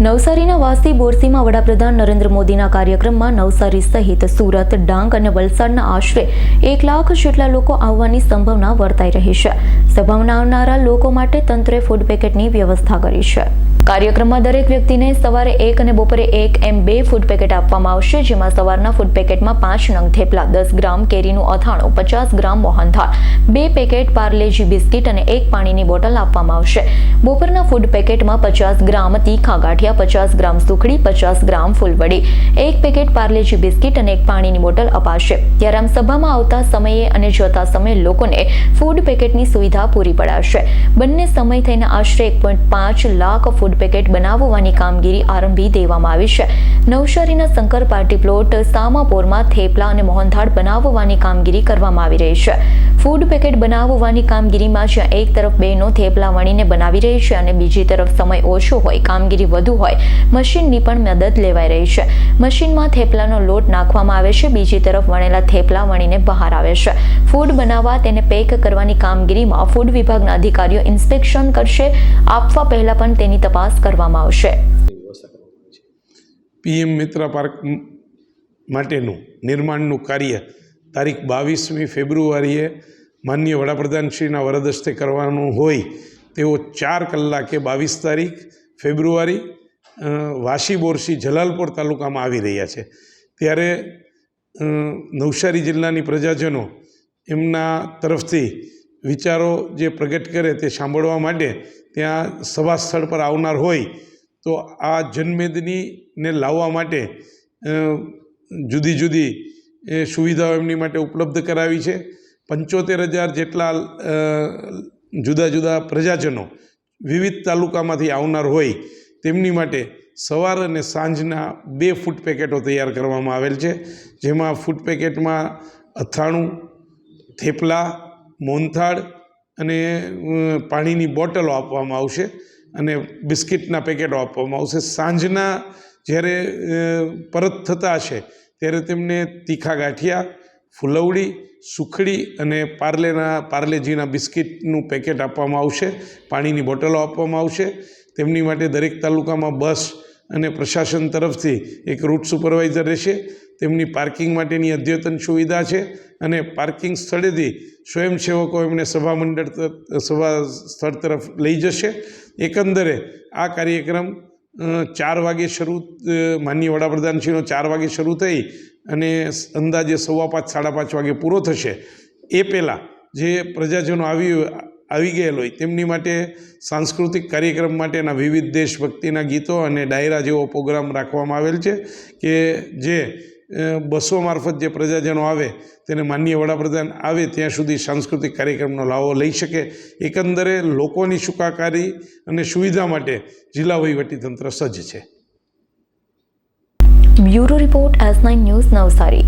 નવસારીના વાસી બોરસીમાં વડાપ્રધાન નરેન્દ્ર મોદીના કાર્યક્રમમાં નવસારી સહિત સુરત, ડાંગ અને વલસાડના આશરે એક લાખ જેટલા લોકો આવવાની સંભાવના વર્તાઈ રહી છે. સભામાં આવનારા લોકો માટે તંત્રે ફૂડ પેકેટની વ્યવસ્થા કરી છે. કાર્યક્રમમાં દરેક વ્યક્તિને સવારે એક અને બપોરે એક એમ બે ફૂડ પેકેટ આપવામાં આવશે, જેમાં સવારના ફૂડ પેકેટમાં પાંચ નંગ થેપલા, દસ ગ્રામ કેરીનું અથાણું, પચાસ ગ્રામ મોહનથાળ, બે પેકેટ પાર્લેજી બિસ્કિટ અને એક પાણીની બોટલ આપવામાં આવશે. બપોરના ફૂડ પેકેટમાં પચાસ ગ્રામ તીખા ગાંઠિયા, પચાસ ગ્રામ સુખડી, પચાસ ગ્રામ ફૂલવડી, એક પેકેટ પાર્લેજી બિસ્કિટ અને એક પાણીની બોટલ અપાશે. ત્યારે આમ સભામાં આવતા સમયે અને જતા સમયે લોકોને ફૂડ પેકેટની સુવિધા પૂરી પડાશે. બંને સમય થઈને આશરે એક પોઈન્ટ પાંચ લાખ ફૂડ પેકેટ બનાવવાની કામગીરી આરંભી દેવામાં આવી છે. નવસારીના શંકર પાર્ટી પ્લોટ સામાપોરમાં થેપલા અને મોહનથાળ બનાવવાની કામગીરી કરવામાં આવી રહી છે. ફૂડ પેકેટ બનાવવાની કામગીરીમાં જ્યાં એક તરફ બહેનો થેપલા વણીને બનાવી રહી છે અને બીજી તરફ સમય ઓછો હોય, કામગીરી વધુ હોય, મશીનની પણ મદદ લેવાઈ રહી છે. મશીનમાં થેપલાનો લોટ નાખવામાં આવે છે, બીજી તરફ વણેલા થેપલા વણીને બહાર આવે છે. ફૂડ બનાવવા તેને પેક કરવાની કામગીરીમાં ફૂડ વિભાગના અધિકારીઓ ઇન્સ્પેક્શન કરશે. આપવા પહેલા પણ તેની તપાસ કરવામાં આવશે. પીએમ મિત્ર પાર્ક માટેનું નિર્માણનું કાર્ય તારીખ બાવીસમી ફેબ્રુઆરીએ માનનીય વડાપ્રધાનશ્રીના વરદસ્તે કરવાનું હોય તેઓ ચાર કલાકે બાવીસ તારીખ ફેબ્રુઆરી વાશી બોરસી, જલાલપોર તાલુકામાં આવી રહ્યા છે. ત્યારે નવસારી જિલ્લાની પ્રજાજનો એમના તરફથી વિચારો જે પ્રગટ કરે તે સાંભળવા માટે ત્યાં સભા સ્થળ પર આવનાર હોય, તો આ જનમેદનીને લાવવા માટે જુદી જુદી સુવિધાઓ એમની માટે ઉપલબ્ધ કરાવી છે. પંચોતેર હજાર જેટલા જુદા જુદા પ્રજાજનો વિવિધ તાલુકામાંથી આવનાર હોય, તેમની માટે સવાર અને સાંજના બે ફૂડ પેકેટો તૈયાર કરવામાં આવેલ છે, જેમાં ફૂડ પેકેટમાં અથાણું, થેપલા મોહનથાળ અને પાણીની બોટલો આપવામાં આવશે અને બિસ્કિટના પેકેટો આપવામાં આવશે. સાંજના જ્યારે પરત થતા હશે ત્યારે તેમને તીખા ગાંઠિયા, ફુલવડી, સુખડી અને પાર્લેના, પાર્લેજીના બિસ્કિટનું પેકેટ આપવામાં આવશે. પાણીની બોટલો આપવામાં આવશે. તેમની માટે દરેક તાલુકામાં બસ અને પ્રશાસન તરફથી એક રૂટ સુપરવાઇઝર રહેશે. તેમની પાર્કિંગ માટેની અદ્યતન સુવિધા છે અને પાર્કિંગ સ્થળેથી સ્વયંસેવકો એમને સભા મંડળ સભા સ્થળ તરફ લઈ જશે. એકંદરે આ કાર્યક્રમ ચાર વાગે શરૂ માનનીય વડાપ્રધાનશ્રીનો ચાર વાગે શરૂ થઈ અને અંદાજે સવા પાંચ, સાડા પાંચ વાગે પૂરો થશે. એ પહેલાં જે પ્રજાજનો આવી આવી ગયેલ હોય. તેમની માટે સાંસ્કૃતિક કાર્યક્રમ માટેના વિવિધ દેશભક્તિના ગીતો અને ડાયરા જેવો પ્રોગ્રામ રાખવામાં આવેલ છે કે જે બસો મારફત જે પ્રજાજનો આવે, તેને માનનીય વડાપ્રધાન આવે, ત્યાં સુધી સાંસ્કૃતિક કાર્યક્રમનો લાવો લઈ શકે. એકંદરે લોકોની સુખાકારી અને સુવિધા માટે જિલ્લા વહીવટીતંત્ર સજ્જ છે. Bureau report S nine news Navsari.